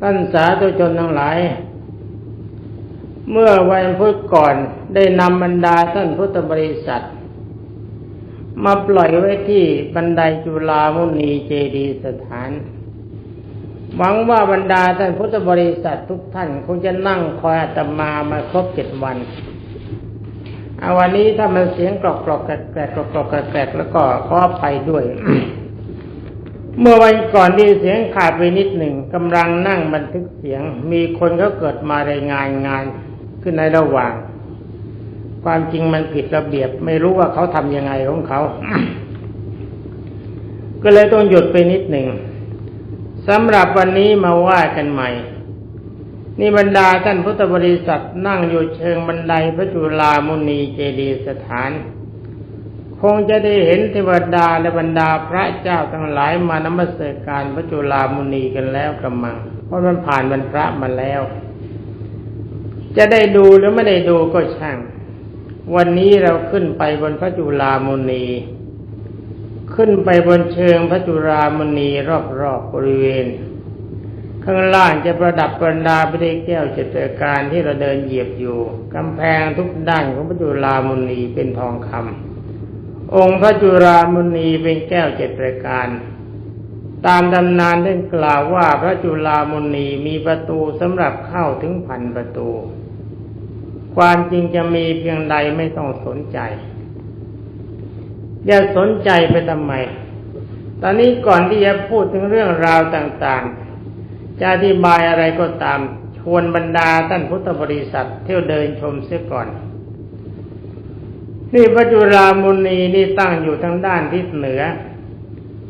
ท่านสาธุชนทั้งหลาย เมื่อวันพุธก่อนได้นำบรรดาท่านพุทธบริษัท มาปล่อยไว้ที่บันไดจุฬามุนีเจดีสถาน หวังว่าบรรดาท่านพุทธบริษัททุกท่านคงจะนั่งคอยอาตมามาครบเจ็ดวันเอาวันนี้ถ้ามันเสียงกรอกกรอกแกรกแกรกกรอกกรอกแกรกแล้วก็ขออภัยด้วย เมื่อวันก่อนที่เสียงขาดไปนิดหนึ่งกำลังนั่งบันทึกเสียง มีคนเขาเกิดมารายงานงานขึ้นในระหว่าง ความจริงมันผิดระเบียบ ไม่รู้ว่าเขาทำยังไงของเขา ก็เลยต้องหยุดไปนิดหนึ่งสำหรับวันนี้มาว่ากันใหม่ นี่บรรดาท่านพุทธบริษัทนั่งอยู่เชิงบันไดพระจุลามุนีเจดียสถาน คงจะได้เห็นเทวดาและบรรดาพระเจ้าทั้งหลายมานมัสการพระจุลามุนีกันแล้วกำมัง เพราะมันผ่านบรรพระมาแล้ว จะได้ดูหรือไม่ได้ดูก็ช่าง วันนี้เราขึ้นไปบนพระจุลามุนี ขึ้นไปบนเชิงพระจุลามุนีรอบๆบบริเวณ ข้างล่างจะประดับประดาไปด้วยแก้วเจตการที่เราเดินเหยียบอยู่กำแพงทุกด้านของพระจุลามุนีเป็นทองคำ องค์พระจุลามุนีเป็นแก้วเจตการ ตามตำนานได้กล่าวว่าพระจุลามุนีมีประตูสำหรับเข้าถึงพันประตู ความจริงจะมีเพียงใดไม่ต้องสนใจ อย่าสนใจไปทำไม ตอนนี้ก่อนที่จะพูดถึงเรื่องราวต่างๆ จะอธิบายอะไรก็ตามชวนบรรดาท่านพุทธบริษัทเที่ยวเดินชมเสียก่อน นี่พระจุรามุนีนี่ตั้งอยู่ทางด้านทิศเหนือ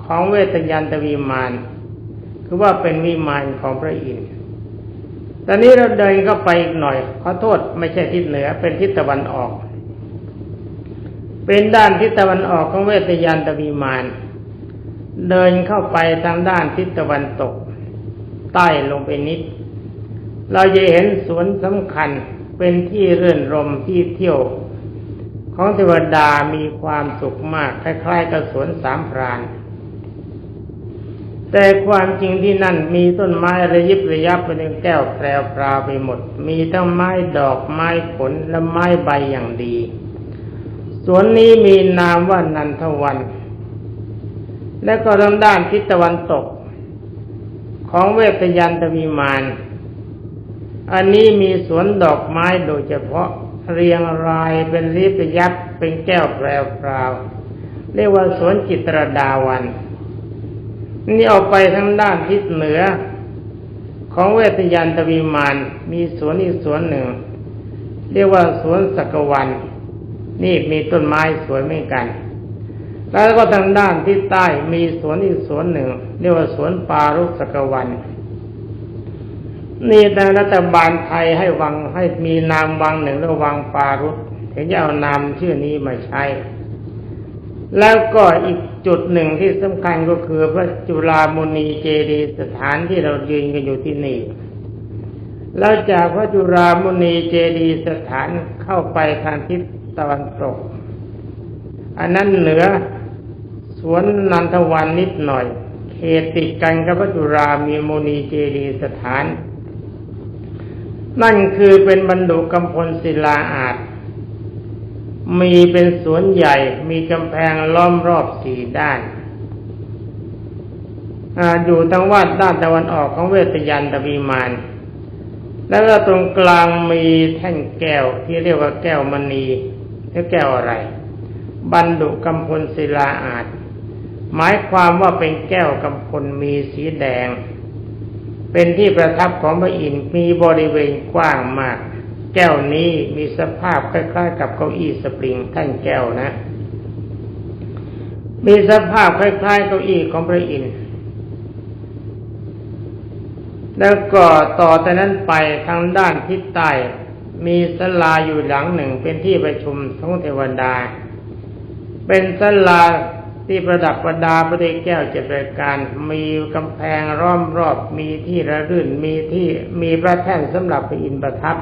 ของเวทยันตวิมาน คือว่าเป็นวิมานของพระอินทร์ตอนนี้เราเดินเข้าไปอีกหน่อย ขอโทษไม่ใช่ทิศเหนือ เป็นทิศตะวันออก เป็นด้านทิศตะวันออกของเวทยันตวิมาน เดินเข้าไปทางด้านทิศตะวันตก ใต้ลงไปนิด เราจะเห็นสวนสำคัญเป็นที่เรื่นรมที่เที่ยว ของเทวดามีความสุขมากคล้ายๆกับสวนสามพรานแต่ความจริงที่นั่นมีต้นไม้ระยิบระยับเป็นแก้วแพรวพราไปหมด มีทั้งไม้ดอกไม้ผลและไม้ใบอย่างดี สวนนี้มีนามว่านันทวัน และก็ทางด้านทิศตะวันตก ของเวทยันตวิมาน อันนี้มีสวนดอกไม้โดยเฉพาะ เรียงรายเป็นรีบยับเป็นแก้วแพรวพราวเรียกว่าสวนจิตรดาวัน นี่ออกไปทางด้านทิศเหนือ ของเวทยันตวิมานมีสวนอีกสวนหนึ่ง เรียกว่าสวนสักวัน นี่มีต้นไม้สวยเหมือนกัน แล้วก็ทางด้านที่ใต้มีสวนอีกสวนหนึ่ง เรียกว่าสวนปารุสักวัน นี่ทางรัฐบาลไทยให้วังให้มีนามวังหนึ่งแล้ววังปารุษถึงจะเอานามชื่อนี้มาใช้ แล้วก็อีกจุดหนึ่งที่สำคัญก็คือพระจุฬามุนีเจดียสถานที่เรายืนกันอยู่ที่นี่ แล้วจากพระจุฬามุนีเจดียสถานเข้าไปทางทิศตะวันตก อันนั้นเหนือสวนนันทวันนิดหน่อย เขตติดกันกับพระจุรามีมุนีเจดียสถาน นั่นคือเป็นบรรดุกำพลศิลาอาจมีเป็นสวนใหญ่ มีกำแพงล้อมรอบสี่ด้านออยู่ทางวาดด้านตะวันออกของเวทยันตวีมาน แล้วก็ตรงกลางมีแท่งแก้วที่เรียกว่าแก้วมณีนี่แก้วอะไร บรรดุกำพลศิลาอาจ หมายความว่าเป็นแก้วกำพลมีสีแดง เป็นที่ประทับของพระอินทร์มีบริเวณกว้างมาก แก้วนี้มีสภาพคล้าย ๆ กับเก้าอี้สปริงท่งแก้วนะ มีสภาพคล้ายๆเก้าอี้ของพระอินทร์แล้วก็ต่อแต่นั้นไปทางด้านทิศใต้มีศาลาอยู่หลังหนึ่งเป็นที่ประชุมของเทวดา เป็นศาลา ที่ประดับประดาประเดแก้วเจ็ดรายการ มีกำแพงล้อมรอบ มีที่ระรื่น มีที่มีพระแท่นสำหรับพระอินประทับ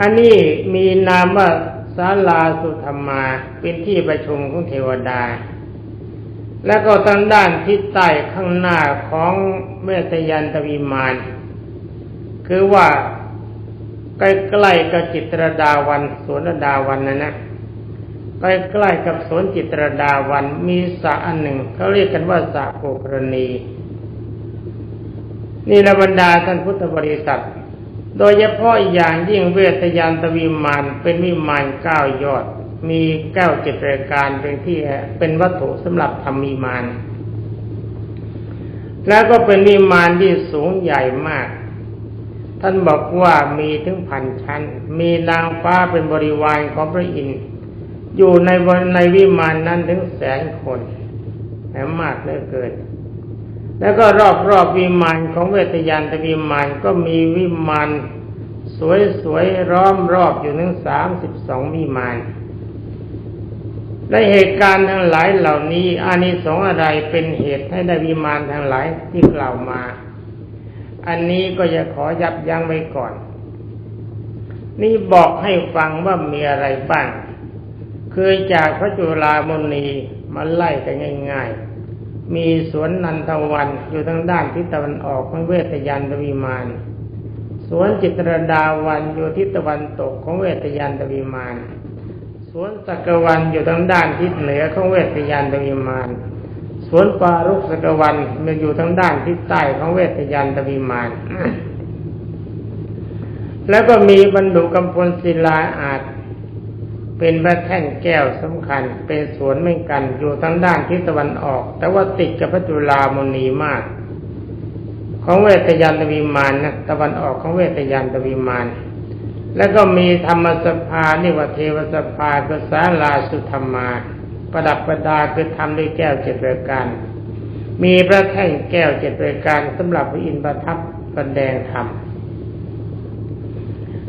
อันนี้มีนามว่าศาลาสุธรรมา เป็นที่ประชุมของเทวดา แล้วก็ทางด้านทิศใต้ข้างหน้าของเมตยันตวิมาน คือว่าใกล้ๆกับจิตรดาวันสวนดาวันนะนะ ใกล้ๆกับสวนจิตรดาวันมีสระอันหนึ่งเขาเรียกกันว่าสระโกกรณี นี่ละบรรดาท่านพุทธบริษัท โดยเฉพาะอย่างยิ่งเวทยานตวิมานเป็นวิมานเก้ายอด มีเก้าจิตรการเป็นที่เป็นวัตถุสำหรับทำวิมานแล้วก็เป็นวิมานที่สูงใหญ่มาก ท่านบอกว่ามีถึงพันชั้น มีนางฟ้าเป็นบริวารของพระอินทร์ อยู่ในวันในวิมานนั้นถึงแสนคนแหมมากเหลือเกินแล้วก็รอบรอบวิมานของเวทยานตวิมานก็มีวิมานสวยๆร้อมรอบอยู่ถึงสามสิบสองวิมานและเหตุการณ์ทั้งหลายเหล่านี้อานิสงส์อะไรเป็นเหตุให้ได้วิมานทั้งหลายที่กล่าวมา อันนี้ก็จะขอยับยั้งไว้ก่อน นี่บอกให้ฟังว่ามีอะไรบ้าง คือจากพระจุลามณีมาไล่กันง่าย ๆ มีสวนนันทวันอยู่ทางด้านทิศตะวันออกของเวทยันตวิมาน สวนจิตรดาวันอยู่ทิศตะวันตกของเวทยันตวิมาน สวนสักวันอยู่ทางด้านทิศเหนือของเวทยันตวิมาน สวนปารุกสักวันมันอยู่ทางด้านทิศใต้ของเวทยันตวิมานแล้วก็มีบรรดุกำพลศิลาอาจ เป็นพระแท่นแก้วสำคัญ เป็นสวนเหมือนกันอยู่ทางด้านทิศตะวันออก แต่ว่าติดกับพระจุลามณีมาก ของเวทยานตวิมานนะตะวันออกของเวทยานตวิมาน แล้วก็มีธรรมสภานิวเทวสภาคือสาลาสุธรรมา ประดับประดาคือทำด้วยแก้วเจ็ดประการมีพระแท่นแก้วเจ็ดประการสำหรับพระอินทร์ประทับแสดงธรรม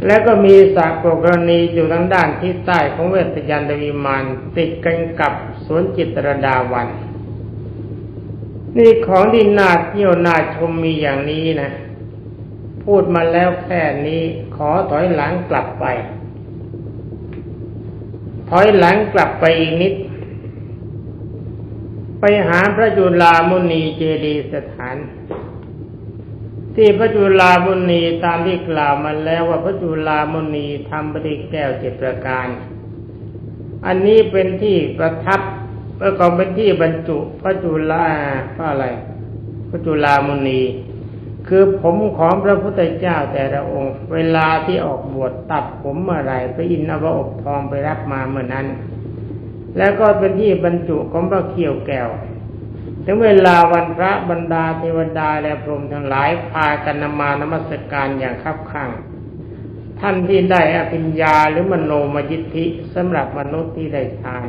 แล้วก็มีสระโกกรณีอยู่ทางด้านทิศใต้ของเวทยันตวิมานติดกันกับสวนจิตรดาวัน นี่ของที่นาเที่ยวนาชมมีอย่างนี้นะ พูดมาแล้วแค่นี้ขอถอยหลังกลับไป ถอยหลังกลับไปอีกนิด ไปหาพระจุลามุนีเจดีสถาน ที่พระจุลามุนีตามที่กล่าวมาแล้วว่าพระจุลามุนีทำปฏิแก้วเจ็ดประการ อันนี้เป็นที่ประทับเมื่อก่อนเป็นที่บรรจุพระจุลาพระอะไร พระจุลามุนี คือผมของพระพุทธเจ้าแต่ละองค์ เวลาที่ออกบวชตัดผมเมื่อไรพระอินทร์เอาอบทองไปรับมาเมื่อนั้น แล้วก็เป็นที่บรรจุของพระเขียวแก้ว ถึงเวลาวันพระบรรดาเทวดาและพรหมทั้งหลายพากันนมานมัสการอย่างคับข้างท่านที่ได้อภิญญาหรือมโนมยิทธิสำหรับมนุษย์ที่ได้ทาน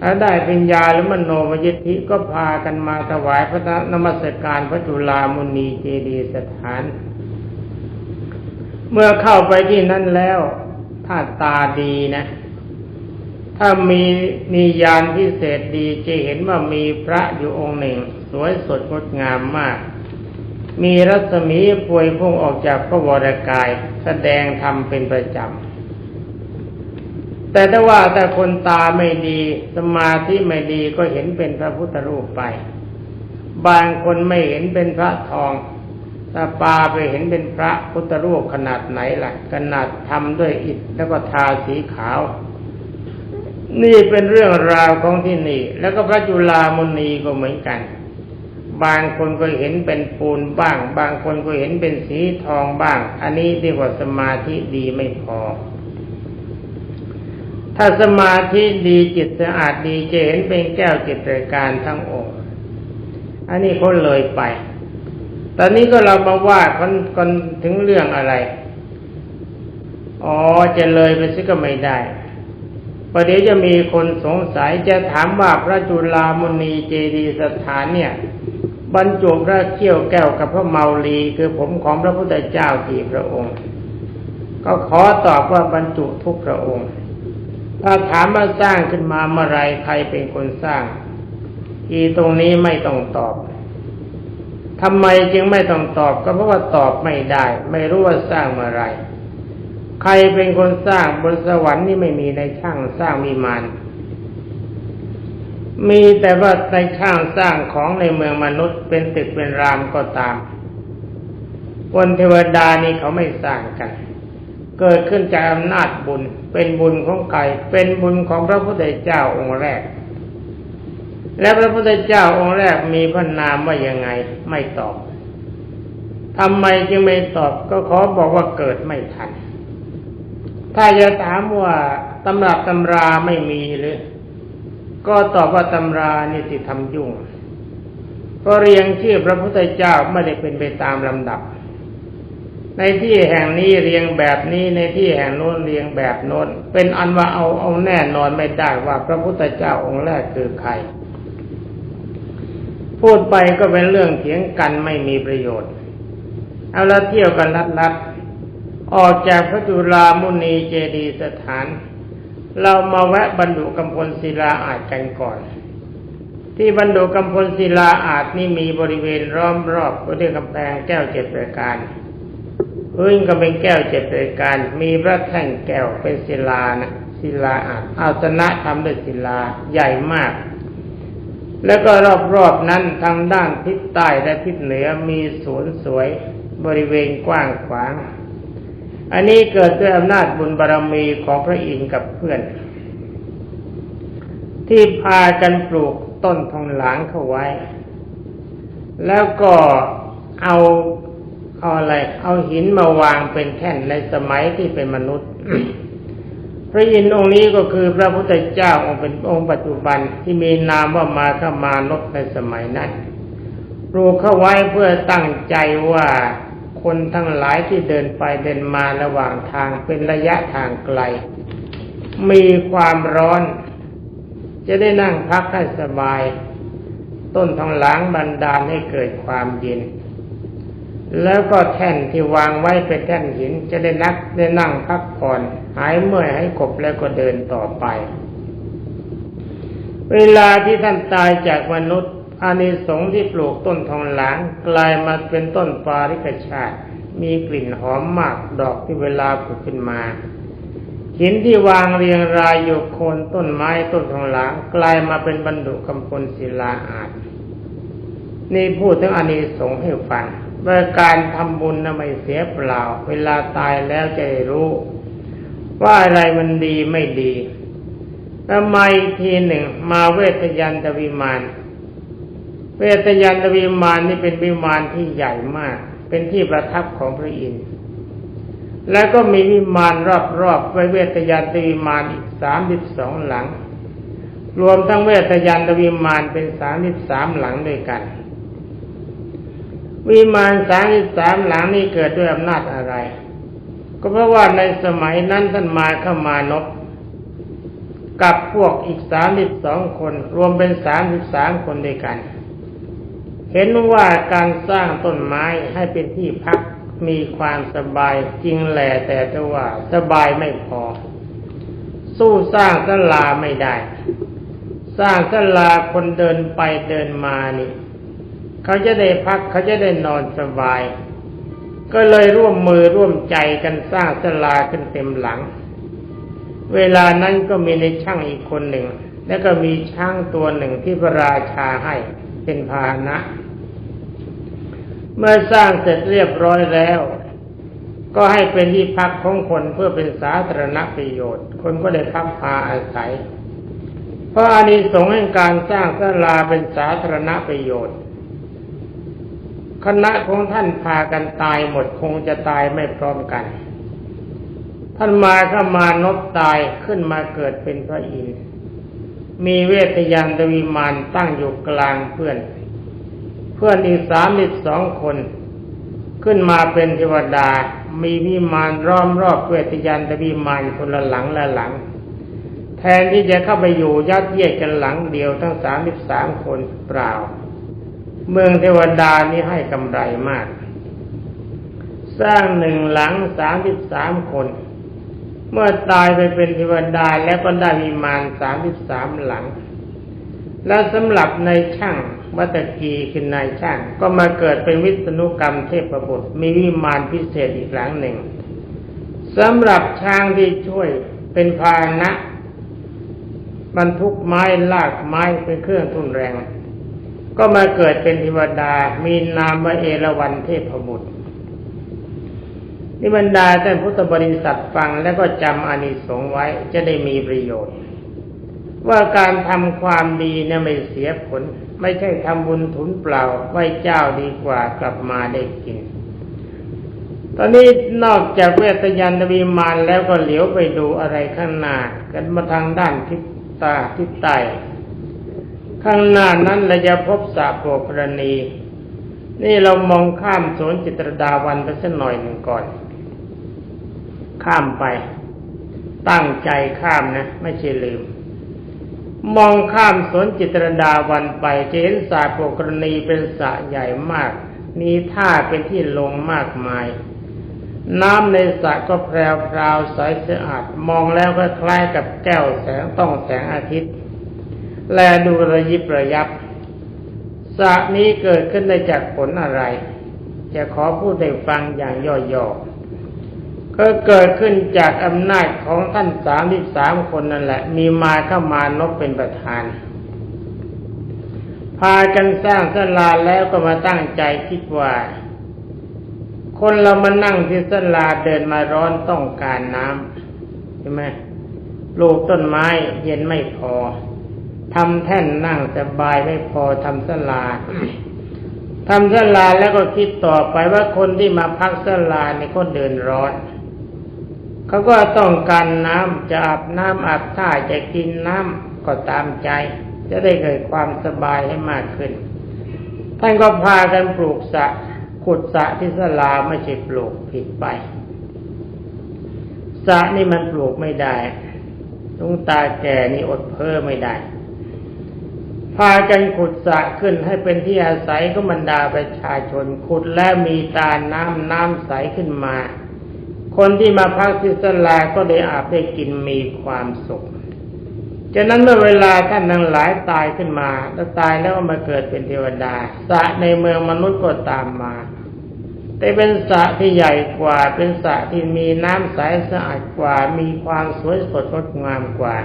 ถ้าได้ปัญญาหรือมโนมยิทธิก็พากันมาถวายพระนมัสการพระจุลามุนีเจดีสถาน เมื่อเข้าไปที่นั่นแล้ว ถ้าตาดีนะ ถ้ามีมียานพิเศษดีจะเห็นว่ามีพระอยู่องค์หนึ่ง สวยสดงดงามมาก มีรัศมีพวยพุ่งออกจากพระวรกาย แสดงธรรมเป็นประจำแต่ถ้าว่าแต่คนตาไม่ดีสมาธิไม่ดีก็เห็นเป็นพระพุทธรูปไป บางคนไม่เห็นเป็นพระทองถ้าปาไปเห็นเป็นพระพุทธรูปขนาดไหนล่ะขนาดทำด้วยอิฐแล้วก็ทาสีขาว นี่เป็นเรื่องราวของที่นี่ แล้วก็พระจุลามุนีก็เหมือนกัน บางคนก็เห็นเป็นปูนบ้าง บางคนก็เห็นเป็นสีทองบ้าง อันนี้เรียกว่าสมาธิดีไม่พอ ถ้าสมาธิดีจิตสะอาดดีจะเห็นเป็นแก้วจิตรการทั้งองค์อันนี้เขาเลยไป ตอนนี้ก็เรามาว่ากันกันถึงเรื่องอะไร อ๋อจะเลยไปซิก็ไม่ได้ ประเดี๋ยวจะมีคนสงสัยจะถามว่าพระจุลามุนีเจดีสถานเนี่ย บรรจุพระเขี้ยวแก้วกับพระเมาลีคือผมของพระพุทธเจ้ากี่พระองค์ ก็ขอตอบว่าบรรจุทุกพระองค์ ถ้าถามว่าสร้างขึ้นมาเมื่อไรใครเป็นคนสร้าง อีตรงนี้ไม่ต้องตอบทำไมจึงไม่ต้องตอบก็เพราะว่าตอบไม่ได้ ไม่รู้ว่าสร้างเมื่อไร ใครเป็นคนสร้างบนสวรรค์นี่ไม่มีในช่างสร้างมีมาน มีแต่ว่าในช่างสร้างของในเมืองมนุษย์เป็นตึกเป็นรามก็ตามคนเทวดานี่เขาไม่สร้างกัน เกิดขึ้นจากอำนาจบุญ เป็นบุญของใครเป็นบุญของพระพุทธเจ้าองค์แรก และพระพุทธเจ้าองค์แรกมีพระนามว่ายังไงไม่ตอบทำไมจึงไม่ตอบก็ขอบอกว่าเกิดไม่ทัน ถ้าจะถามว่าตำรับตำราไม่มีหรือก็ตอบว่าตำรานี่สิทำยุ่งก็เรียงชื่อพระพุทธเจ้าไม่ได้เป็นไปตามลำดับ ในที่แห่งนี้เรียงแบบนี้ในที่แห่งโน้นเรียงแบบโน้น เป็นอันว่าเอาเอาแน่นอนไม่ได้ว่าพระพุทธเจ้าองค์แรกคือใคร พูดไปก็เป็นเรื่องเถียงกันไม่มีประโยชน์ เอาละเที่ยวกันลัดลัด ออกจากพระจุลามุนีเจดีสถาน เรามาแวะบรรดุกำพลศิลาอาจกันก่อน ที่บรรดุกำพลศิลาอาจนี่มีบริเวณล้อมรอบด้วยกำแพงแก้วเจ็ดประการพื้นก็เป็นแก้วเจ็ดประการ มีพระแท่งแก้วเป็นศิลานะศิลาอาจอาสนะทำด้วยศิลาใหญ่มาก แล้วก็รอบๆนั้นทางด้านทิศใต้และทิศเหนือมีสวนสวยบริเวณกว้างขวาง อันนี้เกิดด้วยอำนาจบุญบารรมีของพระอินทร์กับเพื่อน ที่พากันปลูกต้นทองหลางเข้าไว้ แล้วก็เอาเอาอะไร เอาหินมาวางเป็นแท่นในสมัยที่เป็นมนุษย์ พระอินทร์องค์นี้ก็คือพระพุทธเจ้าองค์เป็นองค์ปัจจุบันที่มีนามว่ามาขมานพในสมัยนั้นปลูกเข้าไว้เพื่อตั้งใจว่า คนทั้งหลายที่เดินไปเดินมาระหว่างทางเป็นระยะทางไกล มีความร้อน จะได้นั่งพักให้สบาย ต้นทองหลางบันดาลให้เกิดความเย็น แล้วก็แท่นที่วางไว้เป็นแท่นหินจะได้นักได้นั่งพักผ่อน หายเมื่อยให้กบแล้วก็เดินต่อไป เวลาที่ท่านตายจากมนุษย์ อานิสงส์ที่ปลูกต้นทองหลางกลายมาเป็นต้นปาริกชาติ มีกลิ่นหอมมากดอกที่เวลาผุดขึ้นมาหินที่วางเรียงรายอยู่โคนต้นไม้ต้นทองหลางกลายมาเป็นบรรดุกำพลศิลาอาจนี่พูดถึงอานิสงส์ให้ฟังว่าการทำบุญนะไม่เสียเปล่า เวลาตายแล้วจะรู้ ว่าอะไรมันดีไม่ดีทำไมทีหนึ่งมาเวทยันตวิมาน เวทยันตวิมานนี่เป็นวิมานที่ใหญ่มาก เป็นที่ประทับของพระอินทร์แล้วก็มีวิมานรอบๆไว้เวทยันตวิมานอีกสามสิบสองหลัง รวมทั้งเวทยันตวิมานเป็นสามสิบสามหลังด้วยกัน วิมานสามสิบสามหลังนี้เกิดด้วยอำนาจอะไร ก็เพราะว่าในสมัยนั้นท่านมาเข้ามานบกับพวกอีกสามสิบสองคน รวมเป็นสามสิบสามคนด้วยกัน เห็นว่าการสร้างต้นไม้ให้เป็นที่พักมีความสบายจริงแหละแต่จะว่าสบายไม่พอ สู้สร้างสลาไม่ได้ สร้างสลาคนเดินไปเดินมานี่ เขาจะได้พักเขาจะได้นอนสบาย ก็เลยร่วมมือร่วมใจกันสร้างสลาขึ้นเต็มหลัง เวลานั้นก็มีในช่างอีกคนหนึ่ง แล้วก็มีช่างตัวหนึ่งที่พระราชาให้เป็นพาหนะ เมื่อสร้างเสร็จเรียบร้อยแล้ว ก็ให้เป็นที่พักของคนเพื่อเป็นสาธารณประโยชน์ คนก็ได้พักพาอาศัย เพราะอานิสงส์แห่งการสร้างศาลาเป็นสาธารณประโยชน์ คณะของท่านพากันตายหมดคงจะตายไม่พร้อมกัน ท่านมาเข้ามานบตายขึ้นมาเกิดเป็นพระอินทร์มีเวทยานตวิมานตั้งอยู่กลางเพื่อน พื่อนอีกสามอีกสองคน ขึ้นมาเป็นเทวดา มีวิมานร้อมรอบเวทยันตวิมานคนละหลังละหลัง แทนที่จะเข้าไปอยู่ยัดเยียดกันหลังเดียวทั้งสามสิบสามคนเปล่า เมืองเทวดานี้ให้กำไรมาก สร้างหนึ่งหลังสามสิบสามคน เมื่อตายไปเป็นเทวดาแล้วก็ได้วิมานสามสิบสามหลัง และสำหรับในช่าง วัตกีคือนายช่าง ก็มาเกิดเป็นวิษณุกรรมเทพบุตรมีวิมานพิเศษอีกหลังหนึ่งสำหรับช้างที่ช่วยเป็นพาหนะ บรรทุกไม้ลากไม้เป็นเครื่องทุนแรง ก็มาเกิดเป็นเทวดา มีนามว่าเอราวัณเทพบุตรนิบรรดาท่านพุทธบริษัทฟังแล้วก็จำอานิสงส์ไว้จะได้มีประโยชน์ ว่าการทำความดีเนี่ยไม่เสียผล ไม่ใช่ทำบุญถุนเปล่าไหว้เจ้าดีกว่ากลับมาได้กิน ตอนนี้นอกจากเวทยันตวีมานแล้วก็เหลียวไปดูอะไรข้างหน้ากันมาทางด้านทิศตาทิศใต้ข้างหน้านั้นเราจะพบสาโปกรณี นี่เรามองข้ามสวนจิตรดาวันไปสักหน่อยหนึ่งก่อน ข้ามไป ตั้งใจข้ามนะ ไม่ใช่ลืม มองข้ามสวนจิตรดาวันไปจะเห็นสาโปกรณีเป็นสระใหญ่มาก มีท่าเป็นที่ลงมากมาย น้ำในสระก็แพรวพราวใสสะอาดมองแล้วก็คล้ายกับแก้วแสงต้องแสงอาทิตย์ แลดูระยิบระยับสระนี้เกิดขึ้นได้จากผลอะไร จะขอพูดให้ฟังอย่างย่อๆ ก็เกิดขึ้นจากอำนาจของท่านสามที่สามคนนั่นแหละ มีมาเข้ามานพเป็นประธาน พากันสร้างสลาแล้วก็มาตั้งใจคิดว่า คนเรามานั่งที่สลาเดินมาร้อนต้องการน้ำใช่ไหมปลูกต้นไม้เย็นไม่พอทำแท่นนั่งสบายไม่พอทำสลาทำสลาแล้วก็คิดต่อไปว่าคนที่มาพักสลาในคนเดินร้อน เขาก็ต้องการน้ำจะอาบน้ำอาบท่าจะกินน้ำก็ตามใจ จะได้เกิดความสบายให้มากขึ้น ท่านก็พากันปลูกสะขุดสะที่สลาไม่ใช่ปลูกผิดไปสะนี่มันปลูกไม่ได้ลุงตาแก่นี่อดเพ้อไม่ได้ พากันขุดสะขึ้นให้เป็นที่อาศัยก็บรรดาประชาชนขุดและมีตาน้ำน้ำใสขึ้นมา คนที่มาพักที่สลาก็ได้อาบได้กินมีความสุขฉะนั้นเมื่อเวลาท่านทั้งหลายตายขึ้นมา แล้วตายแล้วมาเกิดเป็นเทวดาสระในเมืองมนุษย์ก็ตามมา แต่เป็นสระที่ใหญ่กว่า เป็นสระที่มีน้ำใสสะอาดกว่า มีความสวยสดงดงามกว่า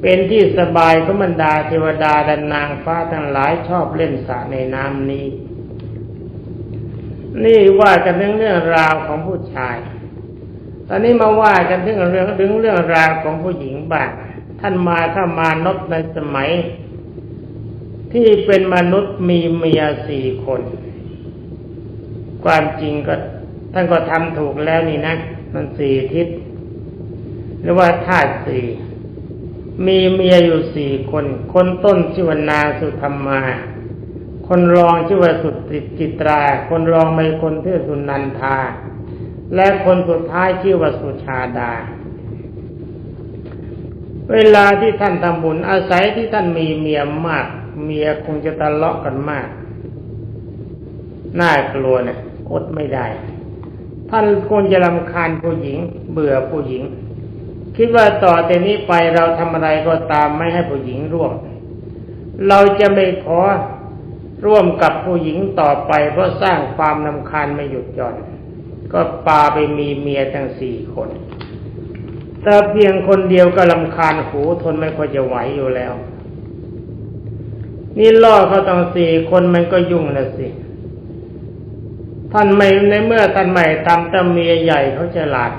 เป็นที่สบายของบรรดาเทวดาและนางฟ้าทั้งหลายชอบเล่นสระในน้ำนี้ นี่ว่ากันเรื่องเรื่องราวของผู้ชาย ตอนนี้มาว่ากันถึงเรื่องถึงเรื่องราวของผู้หญิงบ้างท่านมาเข้ามานพในสมัย ที่เป็นมนุษย์มีเมียสี่คน ความจริงก็ท่านก็ทำถูกแล้วนี่นะ มันสี่ทิศหรือว่าธาตุสี่มีเมียอยู่สี่คน คนต้นชื่อวนาสุธรรมา คนรองชื่อว่าสุติจิตรา คนรองไม่คนชื่อสุนันทา และคนสุดท้ายชื่อว่าสุชาดา เวลาที่ท่านทำบุญอาศัยที่ท่านมีเมียมาก เมียคงจะทะเลาะกันมาก น่ากลัวเนะอดไม่ได้ ท่านคงจะรำคาญผู้หญิง เบื่อผู้หญิง คิดว่าต่อแต่นี้ไปเราทำอะไรก็ตามไม่ให้ผู้หญิงร่วม เราจะไม่ขอร่วมกับผู้หญิงต่อไปเพราะสร้างความนำคาญไม่หยุดหย่อน ก็ปาไปมีเมียทั้งสี่คนแต่เพียงคนเดียวก็ลำคาญหูทนไม่ค่อยจะไหวอยู่แล้ว นี่ล่อเขาตั้งสี่คนมันก็ยุ่งนะสิ ท่านไม่ในเมื่อท่านไม่ตามตาเมียใหญ่เขาฉลาด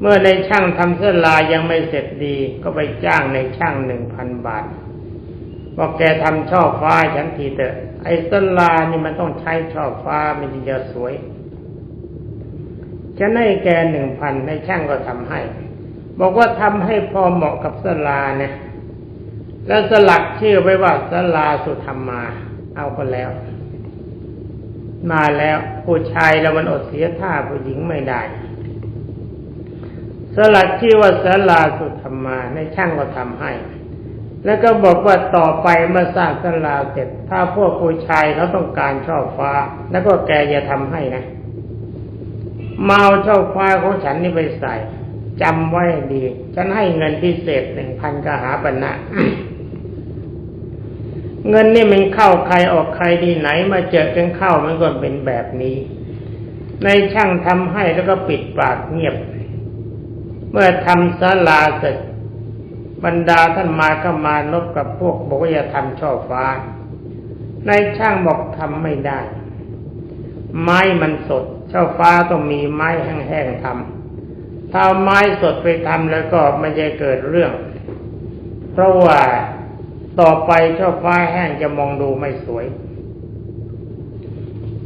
เมื่อในช่างทำเสื้อลายยังไม่เสร็จดี ก็ไปจ้างในช่างหนึ่งพันบาทบอกแกทำช่อฟ้าฉันทีเถอะไอ้เสื้อลานี่มันต้องใช้ช่อฟ้ามันจะสวย ฉันให้แกหนึ่งพันในช่างก็ทำให้ บอกว่าทำให้พอเหมาะกับสลาเนี่ยแล้วสลักชื่อไว้ว่าสลาสุธรรมา เอาคนแล้ว มาแล้วผู้ชายแล้วมันอดเสียท่าผู้หญิงไม่ได้ สลักชื่อว่าสลาสุธรรมาในช่างก็ทำให้ แล้วก็บอกว่าต่อไปเมื่อสร้างสลาเสร็จ ถ้าพวกผู้ชายเขาต้องการช่อฟ้า แล้วก็แกจะทำให้นะ มาเอาเจ้าฟ้าของฉันนี่ไปใส่จำไว้ดี ฉันให้เงินพิเศษหนึ่งพันกหาปณะเงินนี่มันเข้าใครออกใครดีไหน มาเจอกันเข้ามันก็เป็นแบบนี้ ในช่างทำให้แล้วก็ปิดปากเงียบ เมื่อทำศาลาเสร็จบรรดาท่านมาก็มานบกับพวกบอกว่าอย่าทำช่อฟ้า ในช่างบอกทำไม่ได้ ไม้มันสดเช่อฟ้าต้องมีไม้แห้งๆทำถ้าไม้สดไปทำแล้วก็ไม่จะเกิดเรื่อง เพราะว่าต่อไปเช่อฟ้าแห้งจะมองดูไม่สวย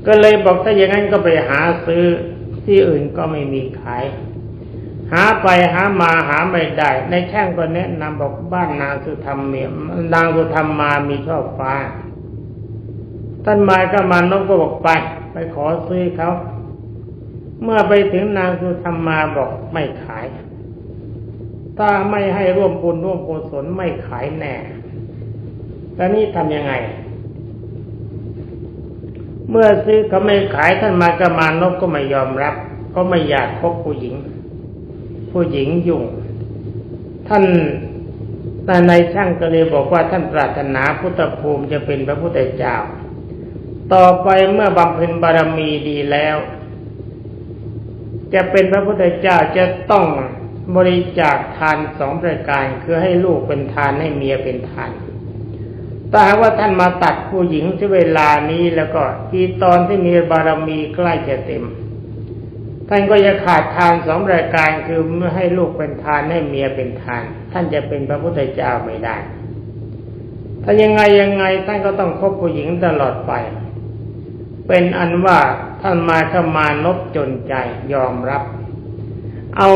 ก็เลยบอกถ้าอย่างนั้นก็ไปหาซื้อที่อื่นก็ไม่มีขาย หาไปหามาหาไม่ได้ ในแช่งก็แนะนำบอกบ้านนางสุธรรมเมียนางสุธรรมมามีช่อฟ้า ท่านมาก็มานกก็บอกไป ไปขอซื้อเขาเมื่อไปถึงนางสุธรรมมาบอกไม่ขาย ถ้าไม่ให้ร่วมบุญร่วมกุศลไม่ขายแน่แล้วนี่ทำยังไง เมื่อซื้อเขาไม่ขายท่านมากระมานกก็ไม่ยอมรับ ก็ไม่อยากคบผู้หญิง ผู้หญิงยุ่ง ท่านแต่ในช่างก็เลยบอกว่าท่านปรารถนาพุทธภูมิจะเป็นพระพุทธเจ้า ต่อไปเมื่อบำเพ็ญบารมีดีแล้ว จะเป็นพระพุทธเจ้าจะต้องบริจาคทานสองประการ คือให้ลูกเป็นทานให้เมียเป็นทานถ้าหากว่าท่านมาตัดผู้หญิงที่เวลานี้แล้วก็ที่ตอนที่มีบารมีใกล้จะเต็ม ท่านก็จะขาดทานสองรายการคือเมื่อให้ลูกเป็นทานให้เมียเป็นทาน ท่านจะเป็นพระพุทธเจ้าไม่ได้ถ้ายังไงยังไงท่านก็ต้องคบผู้หญิงตลอดไป เป็นอันว่าท่านมาขมานบจนใจยอมรับ เอา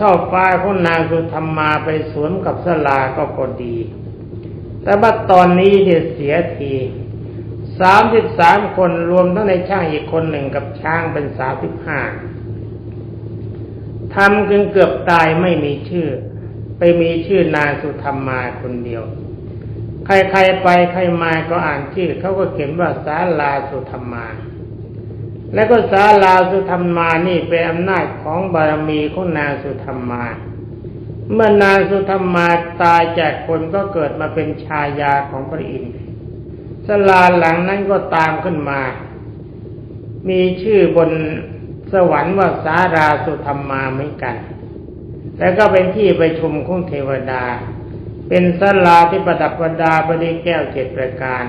ชอบฟ้าของนางสุธรรมมาไปสวมกับสลาก็พอดี แต่ว่าตอนนี้เนี่ยเสียทีสามสิบสามคนรวมทั้งในช่างอีกคนหนึ่งกับช้างเป็นสามสิบห้าทำจนเกือบตายไม่มีชื่อ ไปมีชื่อนางสุธรรมมาคนเดียว ใครๆไปใครมาก็อ่านชื่อเขาก็เขียนว่าสาลาสุธรรมา แล้วก็สาลาสุธรรมานี่เป็นอำนาจของบารมีของนางสุธรรมา เมื่อนางสุธรรมาตายจากคนก็เกิดมาเป็นชายาของพระอินทร์สลาหลังนั้นก็ตามขึ้นมา มีชื่อบนสวรรค์ว่าสาราสุธรรมาเหมือนกัน แล้วก็เป็นที่ประชุมของเทวดา เป็นสลาที่ประดับประดาประดิแก้วเจ็ดประการ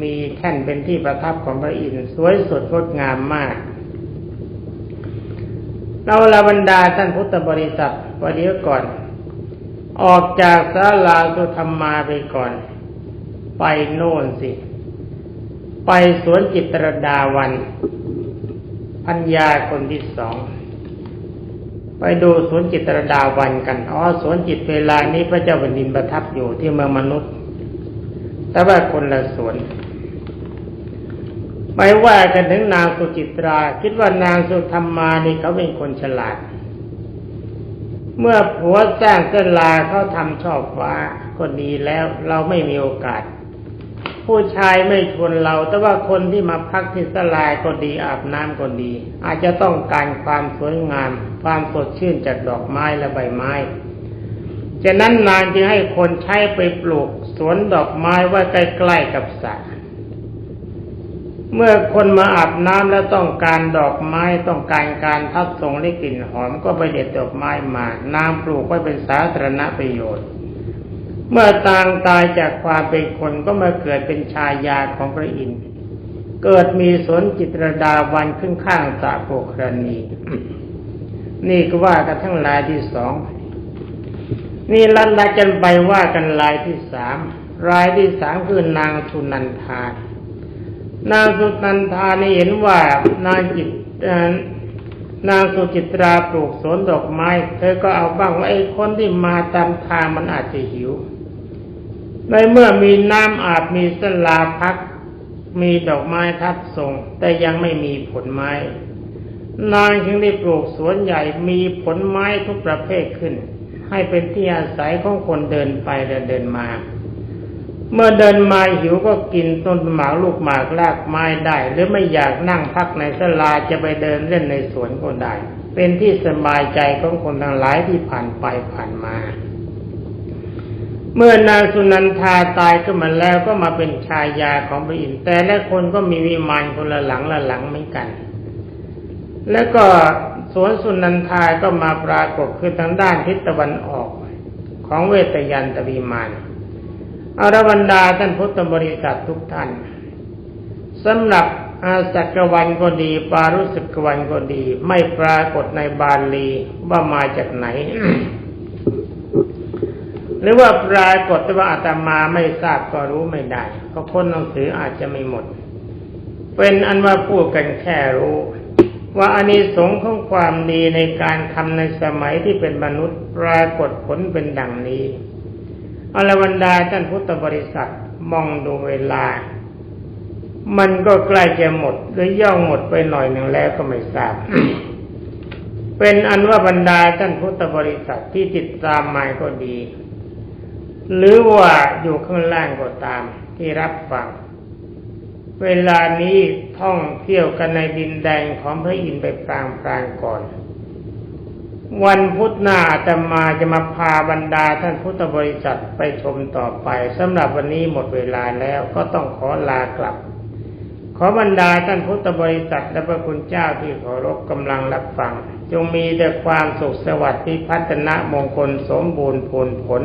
มีแท่นเป็นที่ประทับของพระอินทร์สวยสดงดงามมาก เราลาบรรดาท่านพุทธบริษัทประเดี๋ยวก่อน ออกจากสาลาสุธรรมาไปก่อน ไปโน่นสิ ไปสวนจิตรดาวัน พัญญาคนที่สอง ไปดูสวนจิตรดาวันกันอ๋อสวนจิตเวลานี้พระเจ้าแผ่นดินประทับอยู่ที่เมืองมนุษย์ แต่ว่าคนละสวนไม่ว่ากันถึงนางสุจิตรา คิดว่านางสุธรรมานี่เขาเป็นคนฉลาด เมื่อผัวจ้างเส้นลาเขาทำชอบฟ้าก็ดีแล้วเราไม่มีโอกาส ผู้ชายไม่ชวนเรา แต่ว่าคนที่มาพักที่สลายก็ดีอาบน้ำก็ดี อาจจะต้องการความสวยงาม ความสดชื่นจากดอกไม้และใบไม้ฉะนั้นนางจึงให้คนใช้ไปปลูกสวนดอกไม้ไว้ใกล้ๆกับสระเมื่อคนมาอาบน้ำแล้วต้องการดอกไม้ต้องการการทัดทรงและกลิ่นหอมก็ไปเด็ดดอกไม้มานางปลูกไว้เป็นสาธารณประโยชน์ เมื่อต่างตายจากความเป็นคนก็มาเกิดเป็นชายาของพระอินทร์เกิดมีสวนจิตรดาวันขึ้นข้างสระโปกรณี นี่ก็ว่ากันทั้งลายที่สองนี่ลันลักันไปว่ากันลายที่สามรายที่สามคือนางสุนันทานางสุนันทานี่เห็นว่านางจิตนางสุจิตราปลูกสวนดอกไม้ เธอก็เอาบ้างว่าไอ้คนที่มาตามทางมันอาจจะหิว ในเมื่อมีน้ำอาบมีสลาพัก มีดอกไม้ทัดทรง แต่ยังไม่มีผลไม้ นางจึงได้ปลูกสวนใหญ่มีผลไม้ทุกประเภทขึ้น ให้เป็นที่อาศัยของคนเดินไปและเดินมา เมื่อเดินมาหิวก็กินต้นหมากลูกหมากรากไม้ได้ หรือไม่อยากนั่งพักในสลาจะไปเดินเล่นในสวนก็ได้ เป็นที่สบายใจของคนทั้งหลายที่ผ่านไปผ่านมา เมื่อนางสุนันทาตายขึ้นมาแล้วก็มาเป็นชายาของพระอินทร์แต่ละคนก็มีวิมานคนละหลังละหลังเหมือนกัน แล้วก็สวนสุนันทาก็มาปรากฏคือทางด้านทิศตะวันออกของเวทยันตวิมานอรบรรดาท่านพุทธบริษัททุกท่านสำหรับอาสักวันก็ดี ปารุสกวันก็ดี ไม่ปรากฏในบาลีว่ามาจากไหน หรือว่าปรากฏแต่ว่าอาตมาไม่ทราบก็รู้ไม่ได้เพราะคนหนังสืออาจจะไม่หมด เป็นอันว่าพูดกันแค่รู้ ว่าอานิสงส์ของความดีในการทำในสมัยที่เป็นมนุษย์ปรากฏผลเป็นดังนี้อรบรรดาท่านพุทธบริษัทมองดูเวลา มันก็ใกล้จะหมดหรือย่อหมดไปหน่อยหนึ่งแล้วก็ไม่ทราบ เป็นอันว่าบรรดาท่านพุทธบริษัทที่ติดตามมาก็ดี หรือว่าอยู่ข้างล่างก็ตามที่รับฟัง เวลานี้ท่องเที่ยวกันในดินแดงของพระอินทร์ไปปรางปรางก่อน วันพุธหน้าอาตมาจะมาพาบรรดาท่านพุทธบริษัทไปชมต่อไปสำหรับวันนี้หมดเวลาแล้วก็ต้องขอลากลับ ขอบรรดาท่านพุทธบริษัทและพระคุณเจ้าที่เคารพกำลังรับฟัง จงมีแต่ความสุขสวัสดิ์ที่พัฒนามงคลสมบูรณ์ผลผล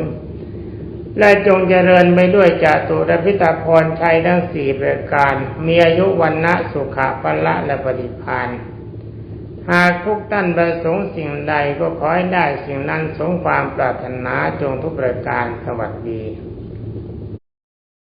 และจงเจริญไปด้วยจาตุรพิตาพรชัยทั้งสี่ประการ มีอายุวันนะสุขะพละและปฏิพานหากทุกท่านประสงค์สิ่งใดก็ขอให้ได้สิ่งนั้นสงความปรารถนาจงทุกประการสวัสดี